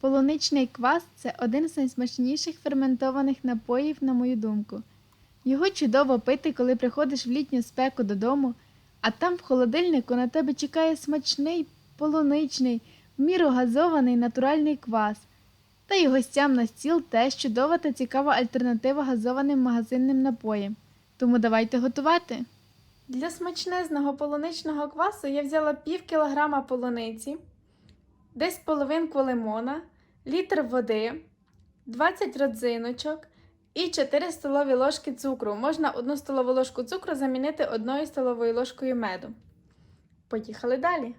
Полуничний квас це один з найсмачніших ферментованих напоїв, на мою думку. Його чудово пити, коли приходиш в літню спеку додому, а там в холодильнику на тебе чекає смачний полуничний, в міру газований натуральний квас. Та й гостям на стіл теж чудова та цікава альтернатива газованим магазинним напоям. Тому давайте готувати. Для смачнезного полуничного квасу я взяла пів кілограма полуниці, десь половинку лимона, літр води, 20 родзиночок і 4 столові ложки цукру. Можна одну столову ложку цукру замінити одною столовою ложкою меду. Поїхали далі.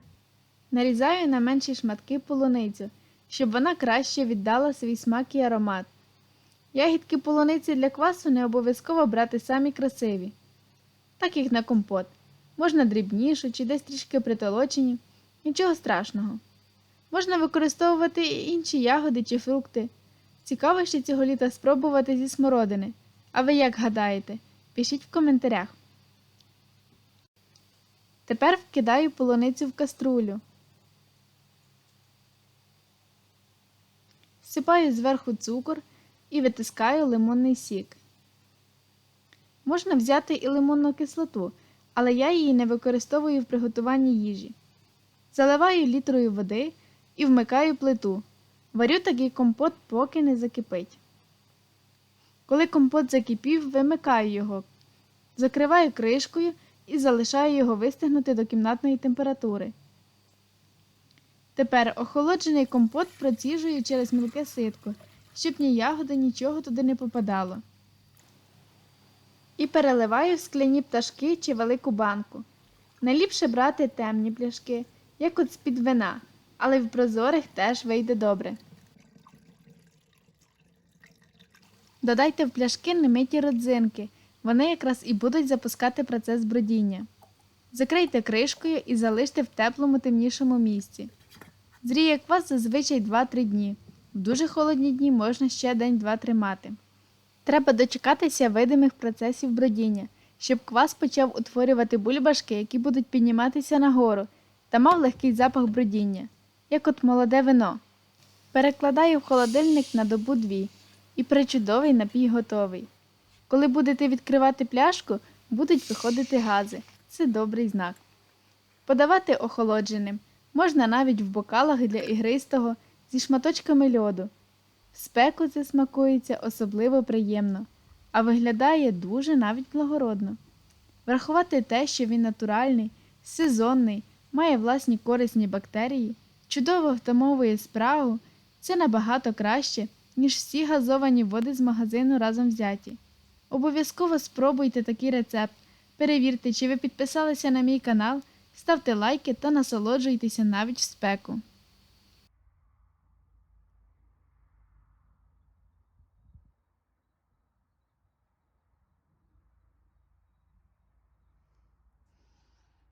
Нарізаю на менші шматки полуницю, щоб вона краще віддала свій смак і аромат. Ягідки полуниці для квасу не обов'язково брати самі красиві, так як на компот. Можна дрібнішу чи десь трішки притолочені, нічого страшного. Можна використовувати і інші ягоди чи фрукти. Цікаво ще цього літа спробувати зі смородини. А ви як гадаєте? Пишіть в коментарях. Тепер вкидаю полуницю в каструлю. Всипаю зверху цукор і витискаю лимонний сік. Можна взяти і лимонну кислоту, але я її не використовую в приготуванні їжі. Заливаю літрою води і вмикаю плиту. Варю такий компот, поки не закипить. Коли компот закипів, вимикаю його, закриваю кришкою і залишаю його вистигнути до кімнатної температури. Тепер охолоджений компот проціжую через мілке ситко, щоб ні ягоди, нічого туди не попадало. І переливаю в скляні пташки чи велику банку. Найліпше брати темні пляшки, як от з-під вина, але в прозорих теж вийде добре. Додайте в пляшки немиті родзинки, вони якраз і будуть запускати процес бродіння. Закрийте кришкою і залиште в теплому темнішому місці. Зріє квас зазвичай 2-3 дні. В дуже холодні дні можна ще день-два тримати. Треба дочекатися видимих процесів бродіння, щоб квас почав утворювати бульбашки, які будуть підніматися нагору, та мав легкий запах бродіння, як от молоде вино. Перекладаю в холодильник на добу дві, і причудовий напій готовий. Коли будете відкривати пляшку, будуть виходити гази. Це добрий знак. Подавати охолодженим можна навіть в бокалах для ігристого зі шматочками льоду. В спеку це смакується особливо приємно, а виглядає дуже навіть благородно. Врахувати те, що він натуральний, сезонний, має власні корисні бактерії, чудово втамовує справу, це набагато краще, ніж всі газовані води з магазину разом взяті. Обов'язково спробуйте такий рецепт, перевірте, чи ви підписалися на мій канал, ставте лайки та насолоджуйтеся навіть в спеку.